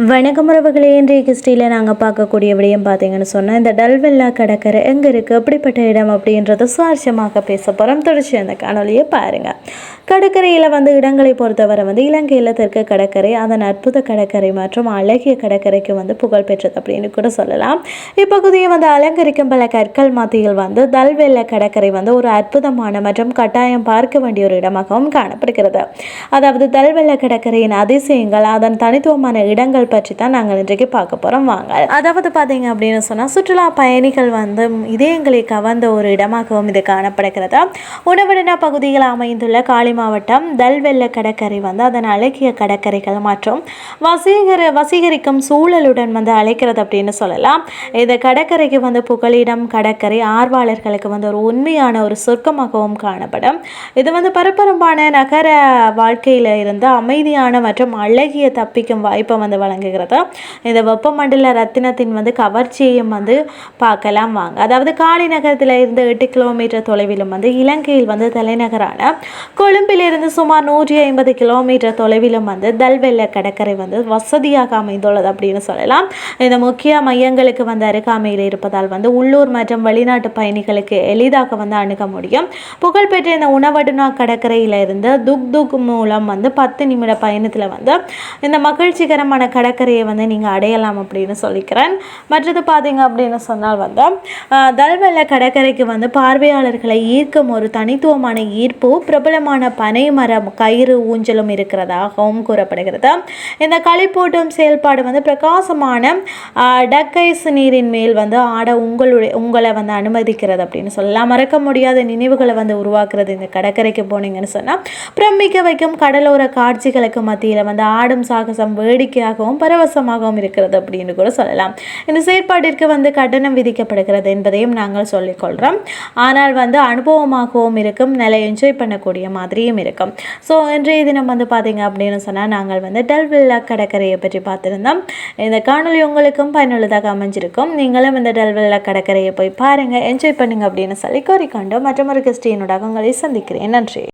வணக்கம் உறவுகளே இன்றைய கிஸ்டியில் நாங்கள் பார்க்கக்கூடிய விடயம் பார்த்தீங்கன்னு சொன்னால் இந்த டல்வெல்லா கடற்கரை எங்கே இருக்குது எப்படிப்பட்ட இடம் அப்படின்றத சுவாரஸ்யமாக பேச போகிறோம் தொடர்ச்சி அந்த காணொலியை பாருங்கள் கடற்கரையில் வந்து இடங்களை பொறுத்தவரை வந்து இலங்கையில் தெற்கு கடற்கரை அதன் அற்புத கடற்கரை மற்றும் அழகிய கடற்கரைக்கு வந்து புகழ் பெற்றது அப்படின்னு கூட சொல்லலாம். இப்பகுதியை வந்து அலங்கரிக்கும் பல கற்கள் மத்தியில் வந்து தல்வெல்ல கடற்கரை வந்து ஒரு அற்புதமான மற்றும் கட்டாயம் பார்க்க வேண்டிய ஒரு இடமாகவும் காணப்படுகிறது. அதாவது தல்வெல்ல கடற்கரையின் அதிசயங்கள் அதன் தனித்துவமான இடங்கள் பற்றி தான் நாங்கள் இன்றைக்கு பார்க்க போகிறோம் வாங்க. அதாவது பார்த்தீங்க அப்படின்னு சொன்னால் சுற்றுலா பயணிகள் வந்து இதயங்களை கவர்ந்த ஒரு இடமாகவும் இது காணப்படுகிறது. உணவடினா பகுதியில் அமைந்துள்ள காளி மாவட்டம் தல்வெல்ல கடற்கரை வந்து அதன் அழகிய கடற்கரைகள் மற்றும் வசீகர வசீகரிக்கும் சூழலுடன் வந்து அழைக்கிறது அப்படின்னு சொல்லலாம். இந்த கடற்கரைக்கு வந்து புகலிடம் கடற்கரை ஆர்வலர்களுக்கு வந்து ஒரு உண்மையான ஒரு சொர்க்கமாகவும் காணப்படும். இது வந்து பரபரப்பான நகர வாழ்க்கையில் இருந்து அமைதியான மற்றும் அழகிய தப்பிக்கும் வாய்ப்பை வந்து வழங்குகிறது. இந்த வெப்பமண்டல ரத்தினத்தின் வந்து கவர்ச்சியையும் வந்து பார்க்கலாம் வாங்க. அதாவது காலி நகரத்தில் இருந்து எட்டு கிலோமீட்டர் தொலைவிலும் வந்து இலங்கையில் வந்து தலைநகரான கொழும்பு கொழும்பிலிருந்து சுமார் நூற்றி ஐம்பது கிலோமீட்டர் தொலைவிலும் வந்து தல்வெல்ல கடற்கரை வந்து வசதியாக அமைந்துள்ளது அப்படின்னு சொல்லலாம். இந்த முக்கிய மையங்களுக்கு வந்து அருகாமையில் இருப்பதால் வந்து உள்ளூர் மற்றும் வெளிநாட்டு பயணிகளுக்கு எளிதாக வந்து அணுக முடியும். புகழ்பெற்ற இந்த உணவடுனா கடற்கரையிலிருந்து துக் துக் மூலம் வந்து பத்து நிமிட பயணத்தில் வந்து இந்த மகிழ்ச்சிகரமான கடற்கரையை வந்து நீங்கள் அடையலாம் அப்படின்னு சொல்லிக்கிறேன். மற்றது பார்த்தீங்க அப்படின்னு சொன்னால் வந்து தல்வெல்ல கடற்கரைக்கு வந்து பார்வையாளர்களை ஈர்க்கும் ஒரு தனித்துவமான ஈர்ப்பு பிரபலமான பனை மரம் கயிறு ஊஞ்சலும் இருக்கிறதாகவும் கூறப்படுகிறது. இந்த களிப்பூட்டும் செயல்பாடு வந்து பிரகாசமான டக்கைஸ் நீரின் மேல் வந்து ஆட உங்களுடைய உங்களை வந்து அனுமதிக்கிறது அப்படின்னு சொல்லலாம். மறக்க முடியாத நினைவுகளை வந்து உருவாக்குறது இந்த கடற்கரைக்கு போனீங்கன்னு சொன்னால் பிரமிக்க வைக்கும் கடலோர காட்சிகளுக்கு மத்தியில் வந்து ஆடும் சாகசம் வேடிக்கையாகவும் பரவசமாகவும் இருக்கிறது அப்படின்னு கூட சொல்லலாம். இந்த செயற்பாட்டிற்கு வந்து கட்டணம் விதிக்கப்படுகிறது என்பதையும் நாங்கள் சொல்லிக்கொள்கிறோம் ஆனால் வந்து அனுபவமாகவும் இருக்கும் நல்லா என்ஜாய் பண்ணக்கூடிய மாதிரி மாதிரியும் இருக்கும். ஸோ இன்றைய தினம் வந்து பார்த்தீங்க அப்படின்னு சொன்னால் நாங்கள் வந்து டல்வில்லா கடற்கரையை பற்றி பார்த்துருந்தோம். இந்த காணொளி உங்களுக்கும் பயனுள்ளதாக அமைஞ்சிருக்கும். நீங்களும் இந்த டல்வில்லா கடற்கரையை போய் பாருங்கள் என்ஜாய் பண்ணுங்க அப்படின்னு சொல்லி கோரிக்கொண்டு மற்றொரு ஒரு கிறிஸ்டியனோட உங்களை சந்திக்கிறேன். நன்றி.